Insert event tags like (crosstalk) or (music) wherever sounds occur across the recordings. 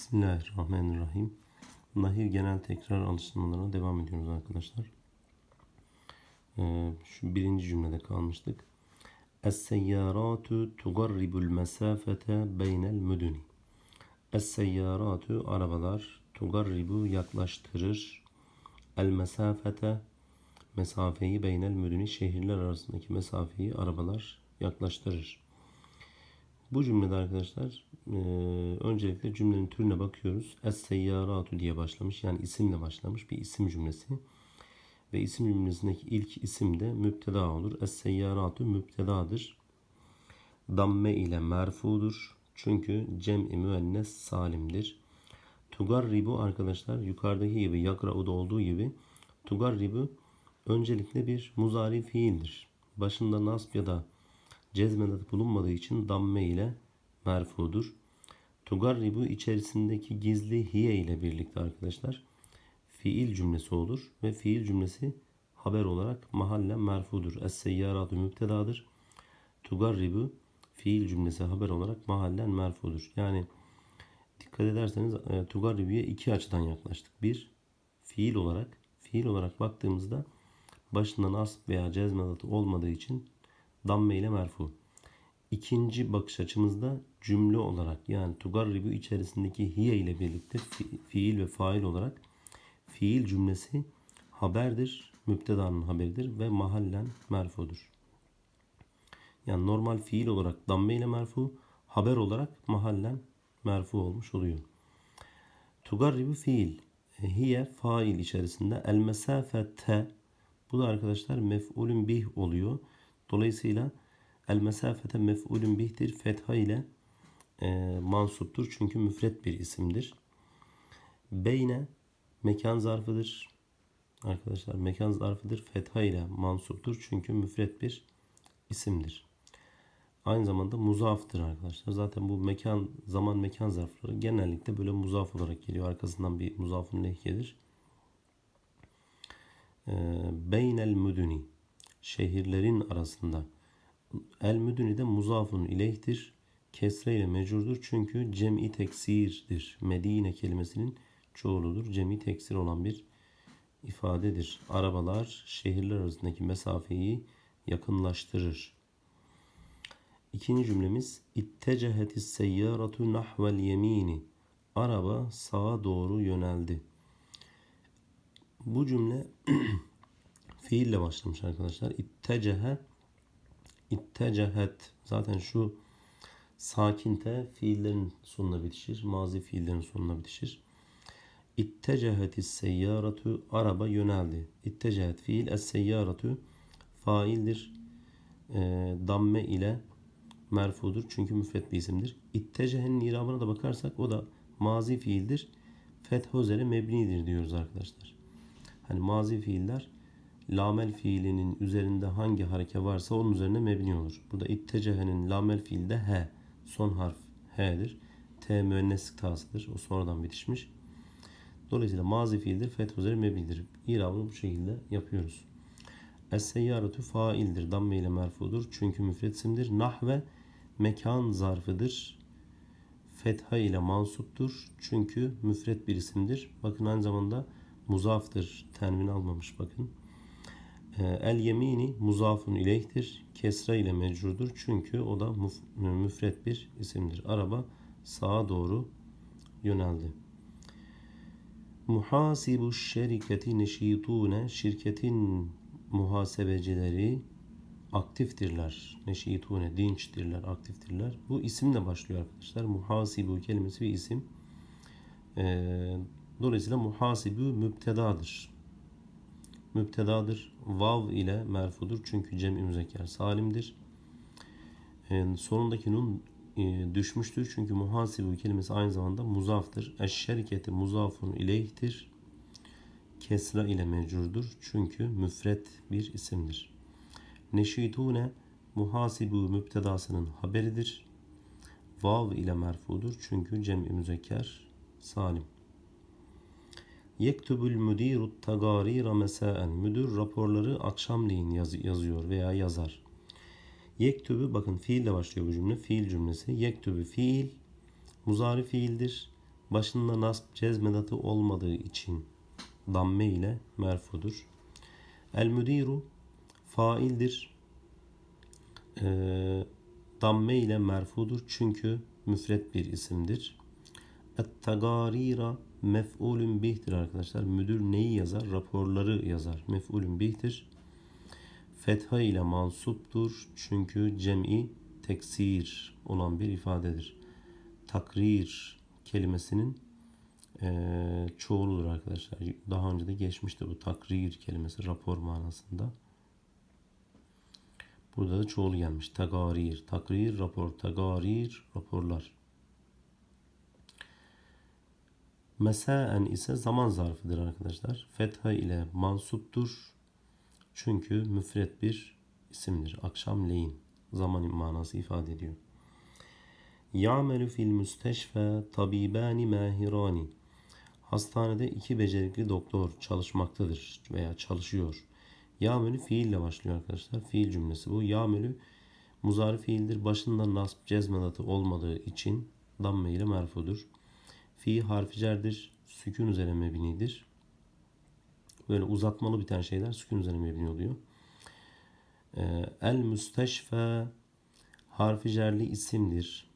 Bismillahirrahmanirrahim. Nahir genel tekrar alıştırmalarına devam ediyoruz arkadaşlar. Ee, şu birinci cümlede kalmıştık. Es-seyyaratu tugarribul mesafete beynel müdüni. Es-seyyaratu arabalar tugarribu yaklaştırır. El mesafete mesafeyi beynel müdüni şehirler arasındaki mesafeyi arabalar yaklaştırır. Bu cümlede arkadaşlar e, öncelikle cümlenin türüne bakıyoruz. Es-seyyaratu diye başlamış. Yani isimle başlamış bir isim cümlesi. Ve isim cümlesindeki ilk isim de müpteda olur. Es-seyyaratu müptedadır. Damme ile merfudur. Çünkü cem-i müennes salimdir. Tugarribu arkadaşlar yukarıdaki gibi yakra'uda olduğu gibi tugarribu öncelikle bir muzari fiildir. Başında nasb ya da cezmedat bulunmadığı için damme ile merfudur. Tugarribu içerisindeki gizli hiye ile birlikte arkadaşlar fiil cümlesi olur ve fiil cümlesi haber olarak mahalle merfudur. Es-seyyaratu müptedadır. Tugarribu fiil cümlesi haber olarak mahallen merfudur. Yani dikkat ederseniz e, tugarribu'ya iki açıdan yaklaştık. Bir, fiil olarak fiil olarak baktığımızda başından asp veya cezmedatı olmadığı için damme ile merfu. İkinci bakış açımızda cümle olarak yani tugarribu içerisindeki hiye ile birlikte fi- fiil ve fail olarak fiil cümlesi haberdir, müptedanın haberidir ve mahallen merfudur. Yani normal fiil olarak damme ile merfu, haber olarak mahallen merfu olmuş oluyor. Tugarribu fiil, hiye fail içerisinde el mesafete bu da arkadaşlar mef'ulün bih oluyor. Dolayısıyla el mesafete mef'ulün bihtir. Fetha ile e, mansuptur. Çünkü müfret bir isimdir. Beyne mekan zarfıdır. Arkadaşlar mekan zarfıdır. Fetha ile mansuptur. Çünkü müfret bir isimdir. Aynı zamanda muzaftır arkadaşlar. Zaten bu mekan, zaman mekan zarfları genellikle böyle muzaf olarak geliyor. Arkasından bir muzafın leh gelir. Ee, beynel müdüni şehirlerin arasında el müdüni de muzafun ileyhtir. Kesre ile mecurdur çünkü cem'i teksirdir. Medine kelimesinin çoğuludur. Cem'i teksir olan bir ifadedir. Arabalar şehirler arasındaki mesafeyi yakınlaştırır. İkinci cümlemiz İttecehetis seyyaratu nahvel yemini. Araba sağa doğru yöneldi. Bu cümle (clears throat) fiille başlamış arkadaşlar. İttecehe İttecehet zaten şu sakin te fiillerin sonuna bitişir. Mazi fiillerin sonuna bitişir. İttecehetis seyyaratu araba yöneldi. İttecehet fiil es seyyaratu faildir. E, damme ile merfudur. Çünkü müfret bir isimdir. İttecehenin irabına da bakarsak o da mazi fiildir. Fetha üzere mebnidir diyoruz arkadaşlar. Hani mazi fiiller lamel fiilinin üzerinde hangi hareke varsa onun üzerine mebni olur. Burada ittecehenin lamel fiilde he. Son harf he'dir. T müenneslik tasıdır. O sonradan bitişmiş. Dolayısıyla mazi fiildir. Fetha üzere mebnidir. İrabını bu şekilde yapıyoruz. Es-seyyaratu faildir. Damme ile merfudur. Çünkü müfret isimdir. Nahve mekan zarfıdır. Fetha ile mansuptur. Çünkü müfret bir isimdir. Bakın aynı zamanda muzaftır. Tenvin almamış bakın. Ee, El yemini muzafun ileyhtir. Kesra ile mecrudur. Çünkü o da müfret bir isimdir. Araba sağa doğru yöneldi. Muhasibu şeriketi neşitune şirketin muhasebecileri aktiftirler. Neşitune dinçtirler, aktiftirler. Bu isimle başlıyor arkadaşlar. Muhasibu kelimesi bir isim. Ee, dolayısıyla muhasibu müptedadır. Müptedadır. Vav ile merfudur. Çünkü cem-i müzekker salimdir. Ee, sonundaki nun e, düşmüştür. Çünkü muhasibu kelimesi aynı zamanda muzaftır. Eşşeriketi muzafun ileyhtir. Kesra ile mecurdur. Çünkü müfret bir isimdir. Neşitune muhasibu müptedasının haberidir. Vav ile merfudur. Çünkü cem-i müzekker salim. Yektubul müdiru tagarira mesaen. Müdür raporları akşamleyin yaz, yazıyor veya yazar. Yektubu bakın fiille başlıyor bu cümle. Fiil cümlesi. Yektubu fiil. Muzari fiildir. Başında nasb cezmedatı olmadığı için damme ile merfudur. El müdiru faildir. Ee, damme ile merfudur çünkü müfret bir isimdir. Et-tagarira mef'ulün bihtir arkadaşlar. Müdür neyi yazar? Raporları yazar. Mef'ulün bihtir. Fetha ile mansuptur çünkü cem'i teksir olan bir ifadedir. Takrir kelimesinin eee çoğuludur arkadaşlar. Daha önce de geçmişti bu takrir kelimesi rapor manasında. Burada da çoğulu gelmiş. Tagarir, takrir, rapor, tagarir, raporlar. Mesaen ise zaman zarfıdır arkadaşlar. Fetha ile mansuptur. Çünkü müfret bir isimdir. Akşamleyin zaman manası ifade ediyor. Ya'melu fil müsteşfe tabibani mahirani. Hastanede iki becerikli doktor çalışmaktadır veya çalışıyor. Ya'melü fiille başlıyor arkadaşlar. Fiil cümlesi bu. Ya'melü muzari fiildir. Başında nasb cezmedatı olmadığı için damme ile merfudur. Fi harfi cerdir. Sükun üzerine mebnidir. Böyle uzatmalı biten şeyler sükun üzerine mebni oluyor. Ee, El müsteşfe harfi cerli isimdir.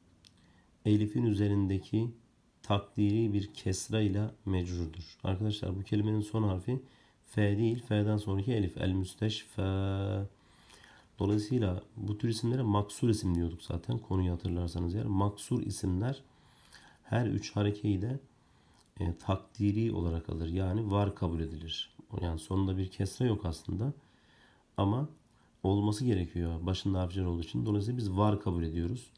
Elif'in üzerindeki takdiri bir kesra ile mecrurdur. Arkadaşlar bu kelimenin son harfi F değil. F'den sonraki elif. El müsteşfe. Dolayısıyla bu tür isimlere maksur isim diyorduk zaten. Konuyu hatırlarsanız eğer. Maksur isimler her üç harekeyi de e, takdiri olarak alır. Yani var kabul edilir. Yani sonunda bir kesre yok aslında. Ama olması gerekiyor. Başında harfler olduğu için. Dolayısıyla biz var kabul ediyoruz.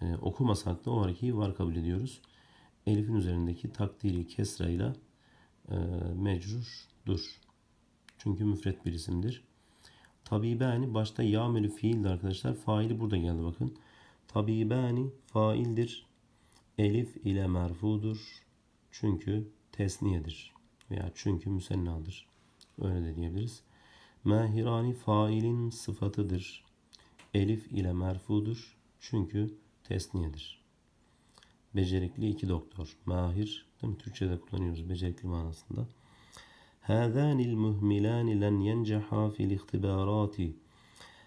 E, okumasak da o harekeyi var kabul ediyoruz. Elif'in üzerindeki takdiri kesrayla e, mecrurdur. Çünkü müfret bir isimdir. Tabibani başta yağmeli fiildi arkadaşlar. Faili burada geldi bakın. Tabibani faildir. Elif ile merfudur. Çünkü tesniyedir. Veya çünkü müsennadır. Öyle de diyebiliriz. Mahirani failin sıfatıdır. Elif ile merfudur. Çünkü tesniyedir. Becerikli iki doktor. Mahir. Değil mi? Türkçe'de kullanıyoruz becerikli manasında. Hâzânil muhmilâni len yenceha fil ihtibarati.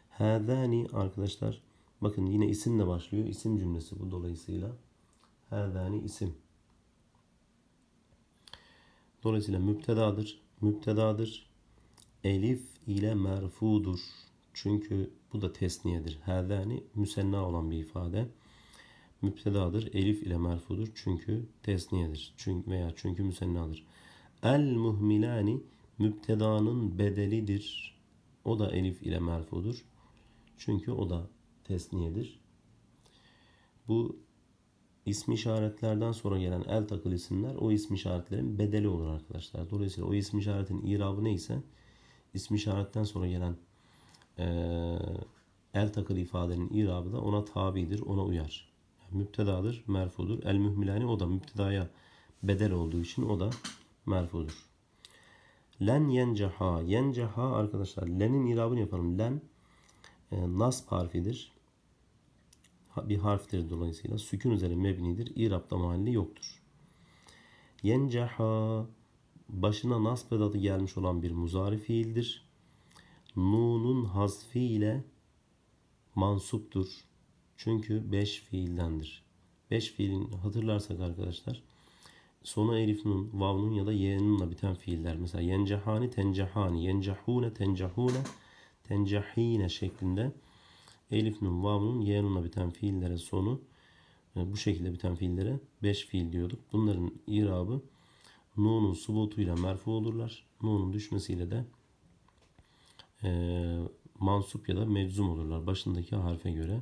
Hâzâni arkadaşlar bakın yine isimle başlıyor. İsim cümlesi bu dolayısıyla. Hâzâni isim. Dolayısıyla müptedadır. Müptedadır. Elif ile merfudur. Çünkü bu da tesniyedir. Hâzâni müsenna olan bir ifade. Müptedadır. Elif ile merfudur. Çünkü tesniyedir. Çünkü veya çünkü müsennadır. El muhmilani müptedanın bedelidir. O da elif ile merfudur. Çünkü o da tesniyedir. Bu ismi işaretlerden sonra gelen el takılı isimler o ismi işaretlerin bedeli olur arkadaşlar. Dolayısıyla o ismi işaretin irabı neyse ismi işaretten sonra gelen e, el takılı ifadenin irabı da ona tabidir, ona uyar. Yani müptedadır, merfudur. El mühmilani o da müptedaya bedel olduğu için o da merfudur. Len yenceha. Yenceha arkadaşlar lenin irabını yapalım. Len e, nasb harfidir. Bir harftir dolayısıyla. Sükun üzerine mebnidir. İrabda mahalli yoktur. Yenceha başına nasb edatı gelmiş olan bir muzari fiildir. Nunun hasfi ile mansuptur. Çünkü beş fiildendir. Beş fiilin hatırlarsak arkadaşlar sonu elif nun, vav nun ya da ye nunla biten fiiller. Mesela yencehani, tencehani, yencehune, tencehune, tencehine şeklinde elif nun, vav nun, ye nunla biten fiillere sonu e, bu şekilde biten fiillere beş fiil diyorduk. Bunların irabı nunun subutuyla merfu olurlar. Nunun düşmesiyle de e, mansup ya da meczum olurlar. Başındaki harfe göre.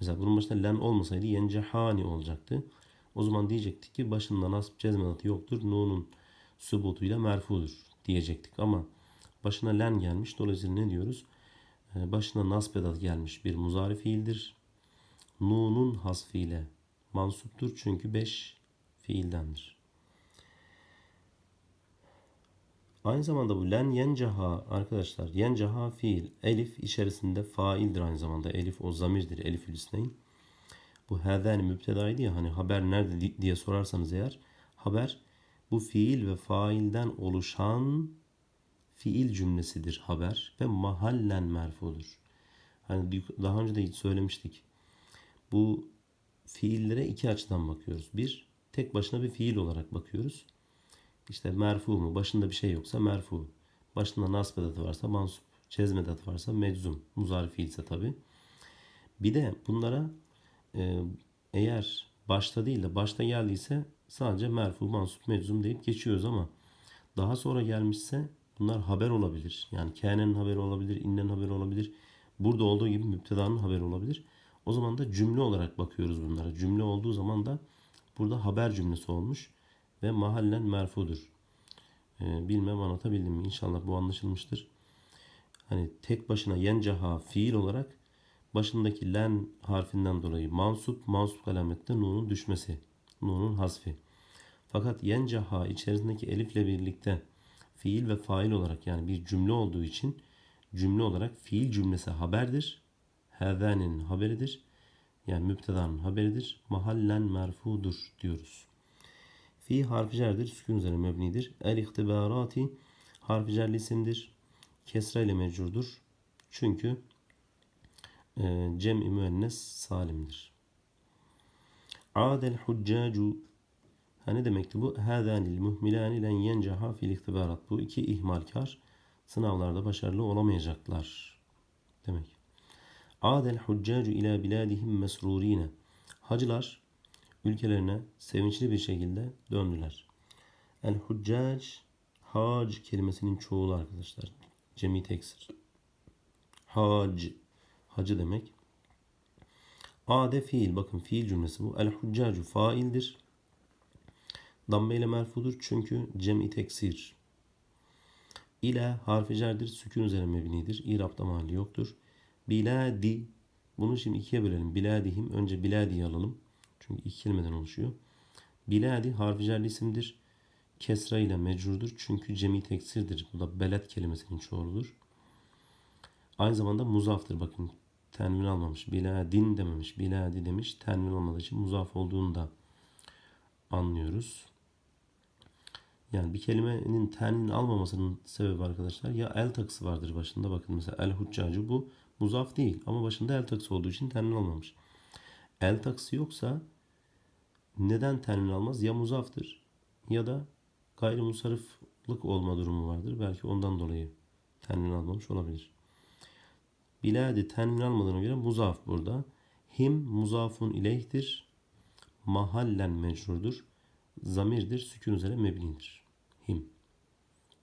Mesela bunun başında len olmasaydı yencehani olacaktı. O zaman diyecektik ki başında nasb cezmenatı yoktur. Nun'un subutuyla merfudur diyecektik. Ama başına len gelmiş. Dolayısıyla ne diyoruz? Ee, başına nasb edat gelmiş bir muzari fiildir. Nun'un hasfiyle mansuptur. Çünkü 5 fiildendir. Aynı zamanda bu len yencaha arkadaşlar yencaha fiil elif içerisinde faildir aynı zamanda elif o zamirdir elif ülisneyn. Bu hâzâni müptedaydı ya hani haber nerede di- diye sorarsanız eğer haber bu fiil ve failden oluşan fiil cümlesidir haber ve mahallen merfudur. Hani daha önce de söylemiştik. Bu fiillere iki açıdan bakıyoruz. Bir, tek başına bir fiil olarak bakıyoruz. İşte merfu mu? Başında bir şey yoksa merfu. Başında nasb edatı varsa mansup. Cezm edatı varsa meczum. Muzari fiilse tabi. Bir de bunlara e, eğer başta değil de başta geldiyse sadece merfu, mansup, meczum deyip geçiyoruz ama daha sonra gelmişse bunlar haber olabilir. Yani kânenin haberi olabilir, innenin haberi olabilir. Burada olduğu gibi müptedanın haberi olabilir. O zaman da cümle olarak bakıyoruz bunlara. Cümle olduğu zaman da burada haber cümlesi olmuş ve mahallen merfudur. Ee, bilmem anlatabildim mi? İnşallah bu anlaşılmıştır. Hani tek başına yencaha fiil olarak başındaki len harfinden dolayı mansup, mansup alamette nunun düşmesi, nunun hasfi. Fakat yencaha içerisindeki elifle birlikte fiil ve fail olarak yani bir cümle olduğu için cümle olarak fiil cümlesi haberdir. Hâzânin haberidir. Yani müptedanın haberidir. Mahallen merfudur diyoruz. Fi harfi cerdir. Sükun üzerine mebnidir. El ihtibarati harfi cerli isimdir. Kesra ile mecurdur. Çünkü e, cem-i müennes salimdir. Adel huccacu Ha ne demekti bu? Hâzânil muhmilâni len yencaha fil ihtibarat. Bu iki ihmalkar sınavlarda başarılı olamayacaklar. Demek. Adel huccacu ila biladihim mesrurine. Hacılar ülkelerine sevinçli bir şekilde döndüler. El huccac hac kelimesinin çoğulu arkadaşlar. Cemi teksir. Hac hacı demek. Ade fiil bakın fiil cümlesi bu. El huccacu faildir. Damme ile merfudur çünkü cem'i teksir. İle harfi cerdir, sükun üzerine mebnidir. İrabda mahalli yoktur. Biladi, bunu şimdi ikiye bölelim. Biladihim, önce biladiyi alalım. Çünkü iki kelimeden oluşuyor. Biladi harfi cerli isimdir. Kesra ile mecrurdur çünkü cem'i teksirdir. Bu da beled kelimesinin çoğuludur. Aynı zamanda muzaftır. Bakın tenvin almamış. Biladin dememiş. Biladi demiş. Tenvin olmadığı için muzaf olduğunu da anlıyoruz. Yani bir kelimenin tenvin almamasının sebebi arkadaşlar ya el takısı vardır başında. Bakın mesela el huccacı bu muzaf değil ama başında el takısı olduğu için tenvin almamış. El takısı yoksa neden tenvin almaz? Ya muzaftır ya da gayrimusarıflık olma durumu vardır. Belki ondan dolayı tenvin almamış olabilir. Biladi tenvin almadığına göre muzaf burada. Him muzafun ileyhtir. Mahallen mecrurdur. Zamirdir. Sükun üzere mebnidir. Him.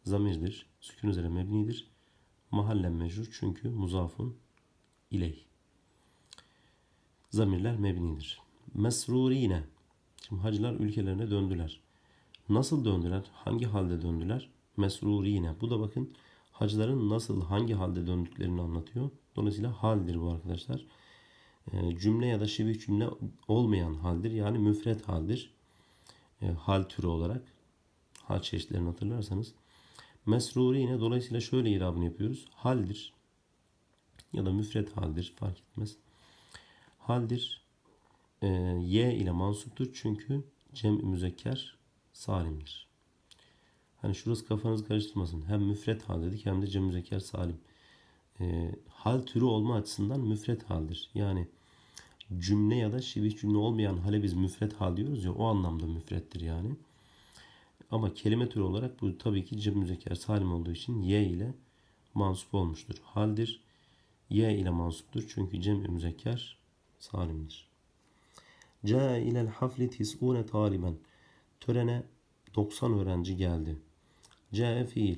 Zamirdir. Sükun üzere mebnidir. Mahallen mecrur çünkü muzafun ileyh. Zamirler mebnidir. Mesrurine. Şimdi hacılar ülkelerine döndüler. Nasıl döndüler? Hangi halde döndüler? Mesrurine. Bu da bakın hacıların nasıl, hangi halde döndüklerini anlatıyor. Dolayısıyla haldir bu arkadaşlar. E, cümle ya da şibih cümle olmayan haldir. Yani müfret haldir. E, hal türü olarak. Hal çeşitlerini hatırlarsanız. Mesruri yine dolayısıyla şöyle irabını yapıyoruz. Haldir. Ya da müfret haldir. Fark etmez. Haldir. E, y ile mansuptur. Çünkü cem müzekker salimdir. Hani şurası kafanızı karıştırmasın. Hem müfret hal dedik hem de cem müzekker salim. E, hal türü olma açısından müfret haldir. Yani cümle ya da şibih cümle olmayan hale biz müfret hal diyoruz ya o anlamda müfrettir yani. Ama kelime türü olarak bu tabii ki cem müzekker salim olduğu için y ile mansup olmuştur. Haldir. Y ile mansuptur çünkü cem müzekker salimdir. Ca ilel hafli tis'une taliben. Törene 90 öğrenci geldi. Ca fiil.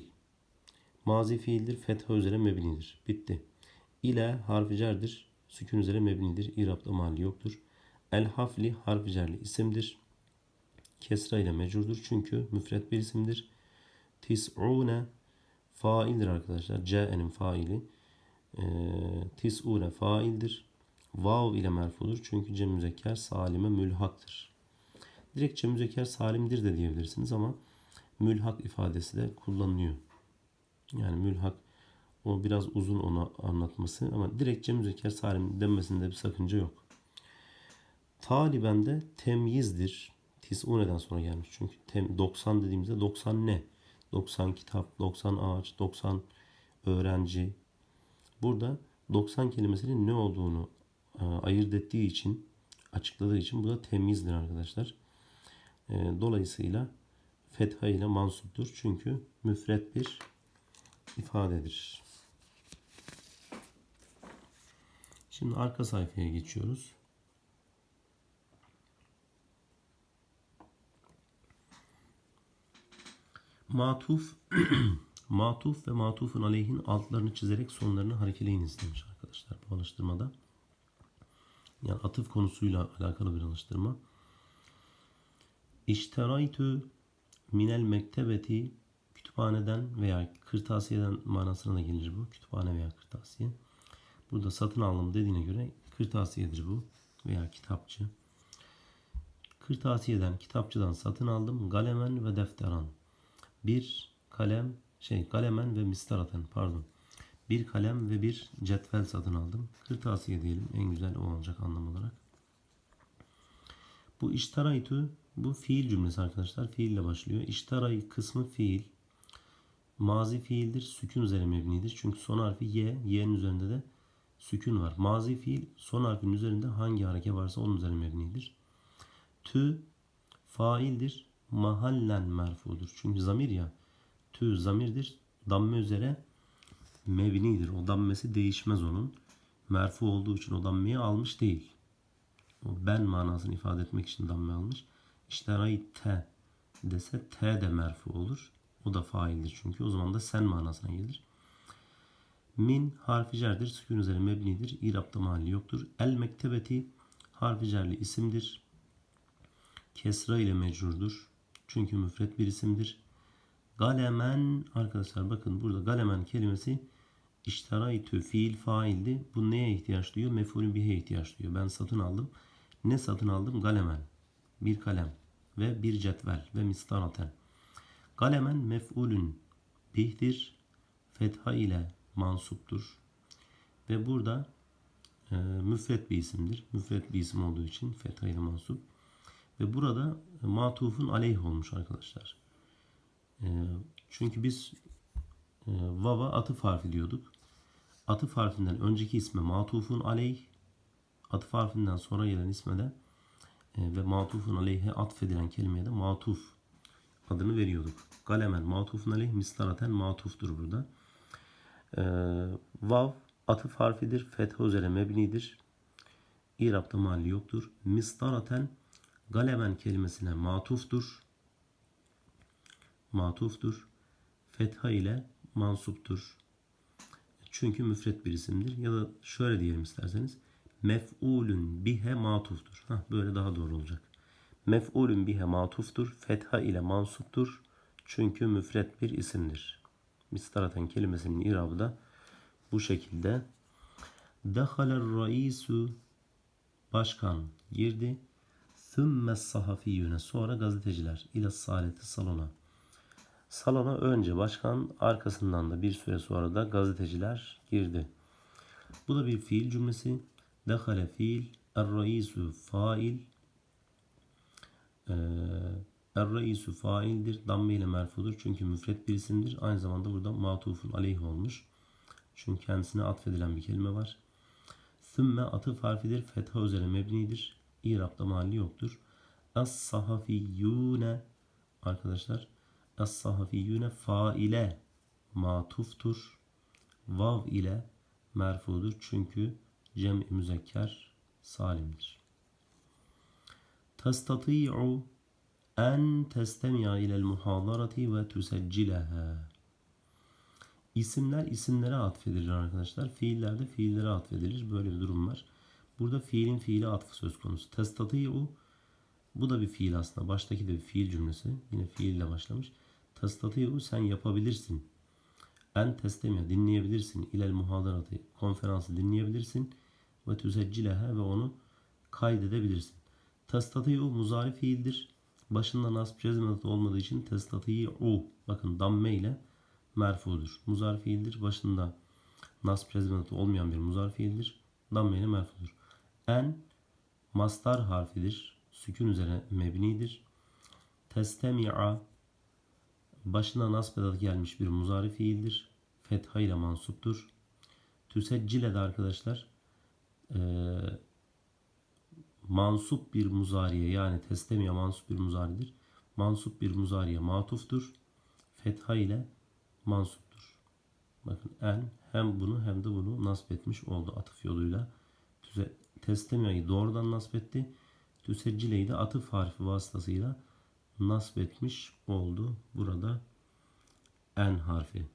Mazi fiildir. Fetha üzere mebnidir. Bitti. İle harfi cerdir. Sükun üzere mebnidir. İrabda mahalli yoktur. El hafli harfi cerli isimdir. Kesra ile mecurdur. Çünkü müfret bir isimdir. Tis'une faildir arkadaşlar. C'nin faili. E, tis'une faildir. Vav ile merfudur. Çünkü cem müzekker salime mülhaktır. Direkt cem müzekker salimdir de diyebilirsiniz ama mülhak ifadesi de kullanılıyor. Yani mülhak o biraz uzun onu anlatması ama direkt cem müzekker salim denmesinde bir sakınca yok. Taliben de temyizdir. Tis'uneden sonra gelmiş. Çünkü tem, 90 dediğimizde 90 ne? 90 kitap, 90 ağaç, 90 öğrenci. Burada 90 kelimesinin ne olduğunu e, ayırt ettiği için, açıkladığı için bu da temyizdir arkadaşlar. E, dolayısıyla fetha ile mansuptur. Çünkü müfret bir ifadedir. Şimdi arka sayfaya geçiyoruz. Matuf (clears throat) Matuf ve matufun aleyhin altlarını çizerek sonlarını harekeleyiniz demiş arkadaşlar bu alıştırmada. Yani atıf konusuyla alakalı bir alıştırma. İşteraytü minel mektebeti kütüphaneden veya kırtasiyeden manasına da gelir bu. Kütüphane veya kırtasiye. Burada satın aldım dediğine göre kırtasiyedir bu veya kitapçı. Kırtasiyeden, kitapçıdan satın aldım. Galemen ve defteran. Bir kalem, şey kalemen ve mistaratan pardon. Bir kalem ve bir cetvel satın aldım. Kırtasiye diyelim. En güzel o olacak anlam olarak. Bu iştaraytu bu fiil cümlesi arkadaşlar. Fiille başlıyor. İştaray kısmı fiil. Mazi fiildir. Sükun üzerine mebnidir. Çünkü son harfi y. Y'nin üzerinde de sükun var. Mazi fiil son harfin üzerinde hangi hareke varsa onun üzerine mebnidir. Tü faildir. Mahallen merfudur. Çünkü zamir ya. Tü zamirdir. Damme üzere mebnidir. O dammesi değişmez onun. Merfu olduğu için o dammeyi almış değil. O ben manasını ifade etmek için damme almış. İşte ray te dese te de merfu olur. O da faildir çünkü. O zaman da sen manasına gelir. Min harfi cerdir. Sükun üzere mebnidir. İrapta mahalli yoktur. El mektebeti harfi cerli isimdir. Kesra ile mecrurdur. Çünkü müfret bir isimdir. Galemen arkadaşlar bakın burada galemen kelimesi iştaraytü fiil faildi. Bu neye ihtiyaç duyuyor? Mef'ulün bihe ihtiyaç duyuyor. Ben satın aldım. Ne satın aldım? Galemen. Bir kalem ve bir cetvel ve mistaraten. Galemen mef'ulün bihdir. Fetha ile mansuptur. Ve burada e, müfret bir isimdir. Müfret bir isim olduğu için fetha ile mansup. Ve burada matufun aleyh olmuş arkadaşlar. E, çünkü biz e, vava atıf harfi diyorduk. Atıf harfinden önceki isme matufun aleyh, atıf harfinden sonra gelen isme de e, ve matufun aleyhe atfedilen kelimeye de matuf adını veriyorduk. Galemen matufun aleyh mistaraten matuftur burada. E, vav atıf harfidir. Fetha üzere mebnidir. İrab'da mahalli yoktur. Mistaraten galemen kelimesine matuftur. Matuftur. Fetha ile mansuptur. Çünkü müfret bir isimdir. Ya da şöyle diyelim isterseniz. Mef'ulün bihe matuftur. Hah, böyle daha doğru olacak. Mef'ulün bihe matuftur. Fetha ile mansuptur. Çünkü müfret bir isimdir. Mistaraten kelimesinin irabı da bu şekilde. Dehaler raisu başkan girdi. Thümme sahafiyyüne sonra gazeteciler ile saleti salona. Salona önce başkan arkasından da bir süre sonra da gazeteciler girdi. Bu da bir fiil cümlesi. Dehale fiil, er-raisu fail. Ee, er-raisu faildir. Damme ile merfudur. Çünkü müfret bir isimdir. Aynı zamanda burada matufun aleyh olmuş. Çünkü kendisine atfedilen bir kelime var. Sümme atıf harfidir. Fetha üzere mebnidir. İrab'da mahalli yoktur. Es-sahafiyyune arkadaşlar Es-sahafiyyune faile matuftur. Vav ile merfudur. Çünkü cem-i müzekker salimdir. Testati'u en testemi'a ilel muhadarati ve tuseccileha. İsimler isimlere atfedilir arkadaşlar. Fiiller de fiillere atfedilir. Böyle bir durum var. Burada fiilin fiili atfı söz konusu. Testati'u bu da bir fiil aslında. Baştaki de bir fiil cümlesi. Yine fiille başlamış. Testati'u sen yapabilirsin. En testemiya dinleyebilirsin. İlel muhadaratı konferansı dinleyebilirsin. Ve tüseccileha ve onu kaydedebilirsin. Testati'u muzari fiildir. Başında nasb cezmedat olmadığı için testati'u bakın damme ile merfudur. Muzari fiildir. Başında nasb cezmedat olmayan bir muzari fiildir. Damme ile merfudur. En Mastar harfidir. Sükun üzerine mebnidir. Testemi'a başına nasb edat gelmiş bir muzari fiildir. Fetha ile mansuptur. Tüseccile de arkadaşlar eee mansup bir muzariye yani teslemiye mansup bir muzaridir. Mansup bir muzariye matuftur. Fetha ile mansuptur. Bakın en hem bunu hem de bunu nasp etmiş oldu atıf yoluyla. Tüze, teslemiyeyi doğrudan nasp etti. Tüseccileyi de atıf harfi vasıtasıyla nasp etmiş oldu. Burada en harfi.